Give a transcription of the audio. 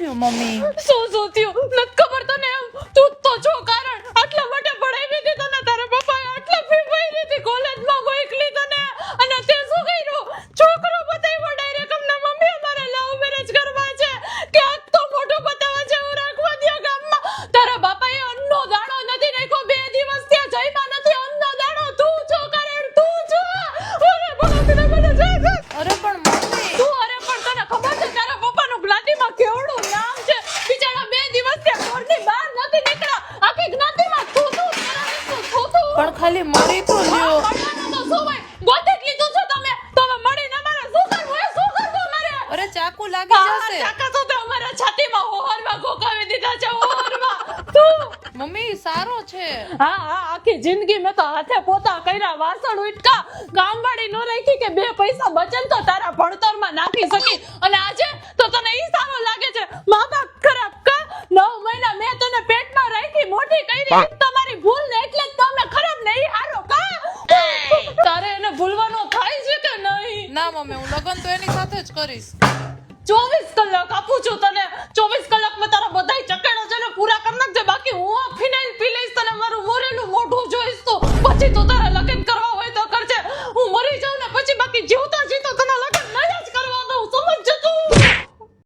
થયું મમ્મી શું શું થયું નથી ખબર પણ ખાલી મરી તો લ્યો. ગોતી જ લીધું છે તમે. તો હવે મળીને મારે શું કરવું શું કરવું મારે અરે ચાકુ લાગી જશે. ચાકા તો તે અમારા છાતીમાં હોહરમાં ગોકાવી દીધા છે હોહરમાં તું મમ્મી સારો છે. હા હા આખી જિંદગી મેં તો હાથે પોતા કર્યા વાસણ ઉટકા કામવાળી નો રાખી કે બે પૈસા બચન તો તારા ભણતરમાં નાખી શકી. અને આજે તો તને ઈ સારો લાગે છે. મા બાપ ખરાબ કા? નવ મહિના મેં તને પેટમાં રાખી મોટી કરી ના મમ્મી, હું લગન તો એની સાથે જ કરીશ. ચોવીસ કલાક આપું છું તને. ચોવીસ કલાક કલાકમાં તારા બધા ચકેડો છે ને પૂરા કરી નાખજે. બાકી હું આ ફિનાઇલ પી લઈશ તને. મારું મોરેલું મોઢું જોઈશ તો. પછી તો તારે